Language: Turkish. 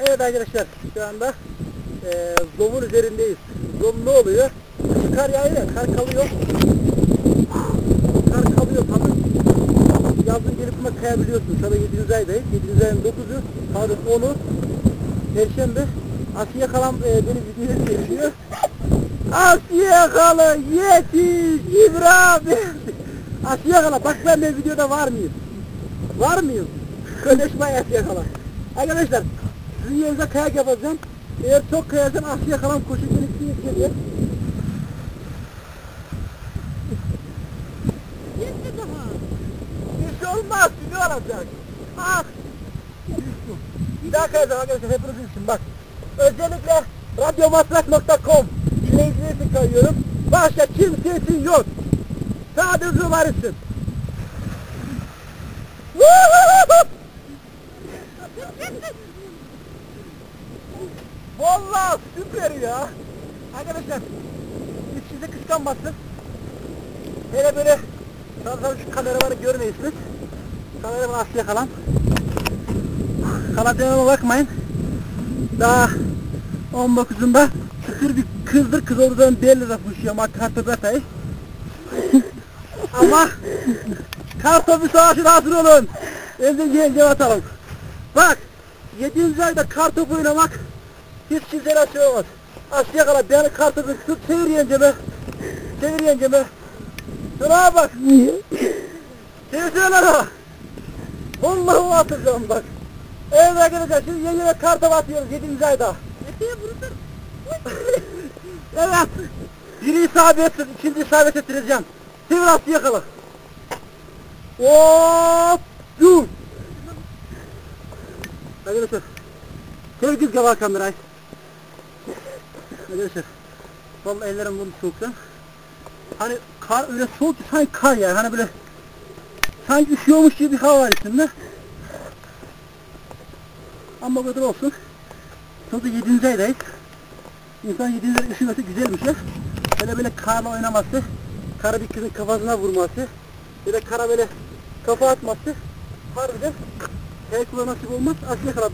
Evet arkadaşlar şu anda e, Zom'un üzerindeyiz. Zom ne oluyor? Kar yağıyor ya, kar kalıyor. Kar kalıyor tabii. Yazın gelip buna kayabiliyorsun. Şu anda 700 aydayız. 700 ayın 9'u, pardon 10'u. Perşembe. Asiye kalan e, benim videoyu seyrediyor. Asiye kalı yetiş İbrahim. Asiye kala bak ben de videoda var mıyım? Var mıyım? Konuşma Asiye kala. Arkadaşlar sizin yerinize kayak yapacağım. Eğer çok kayarsam Asiye kalan beni size yetişecek. Gitti daha. Bir şey olmaz, ne olacak? Ah! Bir daha kayacağım arkadaşlar, hepiniz için bak. Özellikle radyomasrak.com dinleyiciler için kayıyorum. Başka kimse yok. Sadece Umar Vallahi süper ya. Arkadaşlar, hiç size kıskanmasın. Hele böyle Sanırsam şu kameramanı görmeyesiniz. Kameraman aslıya kalan. Kaladığıma bakmayın. Daha 19'unda çıtır bir kızdır kız olduğundan belli fışıyor ama kartopu Ama kartopu savaşına hazır olun. Elde yenge atalım. Bak 7. ayda kartopu oynamak kimseye nasip olmaz. Aslıya kala beni kartopu tut çevir yengeme. Çevir yengeme. Şuna bak. Çevirsene lan. Vallahi atacağım bak. Evet arkadaşlar şimdi yengeme kartopu atıyoruz 7. ayda. Evet. Biri isabet ikinci isabet ettireceğim. Çevir aslı yakala. Hop! Dur! Arkadaşlar. Çevir düz kaval kamerayı. Arkadaşlar. Vallahi ellerim bunu soğukta. Hani kar öyle soğuk ki sanki kar yani. Hani böyle sanki üşüyormuş gibi bir hava var içinde. Ama kadar olsun. Sonuçta 7. aydayız. İnsan 7. ayda üşümesi güzelmiş ya. Böyle böyle karla oynaması, kara bir kızın kafasına vurması, bir de kara böyle kafa atması harbiden her kula nasip olmaz. Aslında kara